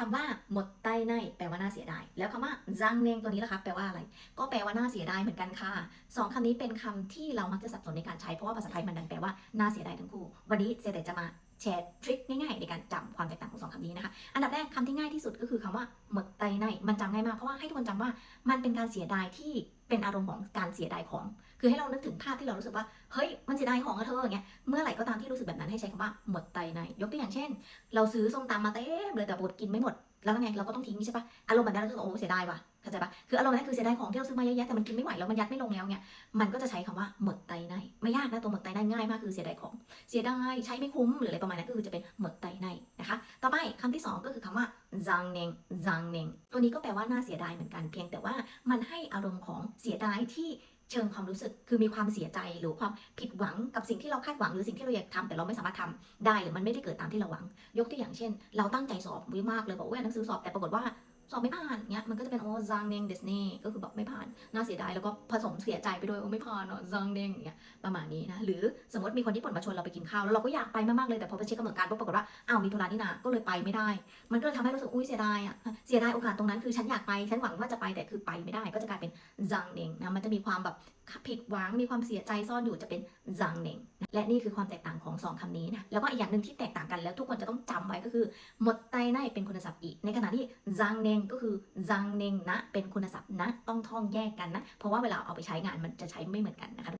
คำว่าหมดใต้ในแปลว่าน่าเสียดาย แล้วคำว่าจังเนงตัวนี้ล่ะครับแปลว่าอะไร ก็แปลว่าน่าเสียดายเหมือนกันค่ะสองคำนี้เป็นคำที่เรามักจะสับสนในการใช้เพราะว่าภาษาไทยมันดันแปลว่าน่าเสียดายทั้งคู่ วันนี้เจเดจะมาแชร์ทริคง่ายๆ อันดับแรกคำที่ง่ายที่สุดก็คือคำว่าหมดไตในมันจำง่ายมากเพราะว่าให้ทุกคนจำว่ามันเป็นการเสียดายที่เป็นอารมณ์ของการเสียดายของ คือให้เรานึกถึงภาพที่เรารู้สึกว่า เฮ้ย มันเสียดายของอะเธออย่างเงี้ย เมื่อไหร่ก็ตามที่รู้สึกแบบนั้นให้ใช้คำว่าหมดไตใน ยกตัวอย่างเช่น เราซื้อส้มตำมาเต็มเลยแต่ปรากฏกินไม่หมด แล้วไง เราก็ต้องทิ้งใช่ปะอารมณ์แบบนั้นเราจะโอ้เสียดายว่ะ เข้าใจปะคืออารมณ์นั้นคือเสียดายของที่เราซื้อมาเยอะแยะแต่มันกินไม่ไหวแล้วมันยัดไม่ลงแล้วเนี่ย มันก็จะใช้คำว่าหมดไตใน ไม่ยากนะตัวหมดไตในง่ายมากคือเสียดายของ เสียดายใช้ไม่คุ้มหรืออะไรประมาณนั้นก็คือจะเป็นหมดไตในนะคะ ต่อไปคำที่สองก็คือ คำว่าจังเนงจังเนงตัวนี้ก็แปลว่าน่าเสียดายเหมือนกันเพียงแต่ว่ามันให้อารมณ์ของเสียดายที่เชิงความรู้สึกคือมีความเสียใจหรือความผิดหวังกับสิ่งที่เราคาดหวังหรือสิ่งที่เราอยากทำแต่เราไม่สามารถทำได้หรือมันไม่ได้เกิดตามที่เราหวัง ยกตัวอย่างเช่น เราตั้งใจสอบวิมากเลยบอกว่าหนังสือสอบแต่ปรากฏว่า สอบไม่ผ่านเงี้ยมันก็จะเป็นโอ้จังเนงเดสเน่ก็คือแบบไม่ผ่านน่าเสียดายแล้วก็ผสมเสียใจไปด้วยโอ้ไม่ผ่านเนาะจังเดงอย่างเงี้ยประมาณนี้นะหรือสมมติมีคนญี่ปุ่นมาชวนเราไปกินข้าวแล้วเราก็อยากไปมากๆเลยแต่พอไปเช็คกำหนดการปุ๊บปรากฏว่าอ้าวมีธุระนี่นาก็เลยไปไม่ได้ มันก็เลยทำให้รู้สึกอุ้ยเสียดายอะเสียดายโอกาสตรงนั้นคือฉันอยากไปฉันหวังว่าจะไปแต่คือไปไม่ได้ ก็จะกลายเป็นจังเนงนะมันจะมีความแบบ ผิดหวังมีความเสียใจซ่อนอยู่จะเป็นจังเน่งและนี่คือความแตกต่างของสองคำนี้นะแล้วก็อีกอย่างหนึ่งที่แตกต่างกันแล้วทุกคนจะต้องจำไว้ก็คือ หมดไตในเป็นคุณศัพท์อีกในขณะที่จังเน่งก็คือจังเน่งนะ เป็นคุณศัพท์นะ ต้องท่องแยกกันนะ เพราะว่าเวลาเอาไปใช้งานมันจะใช้ไม่เหมือนกันนะคะ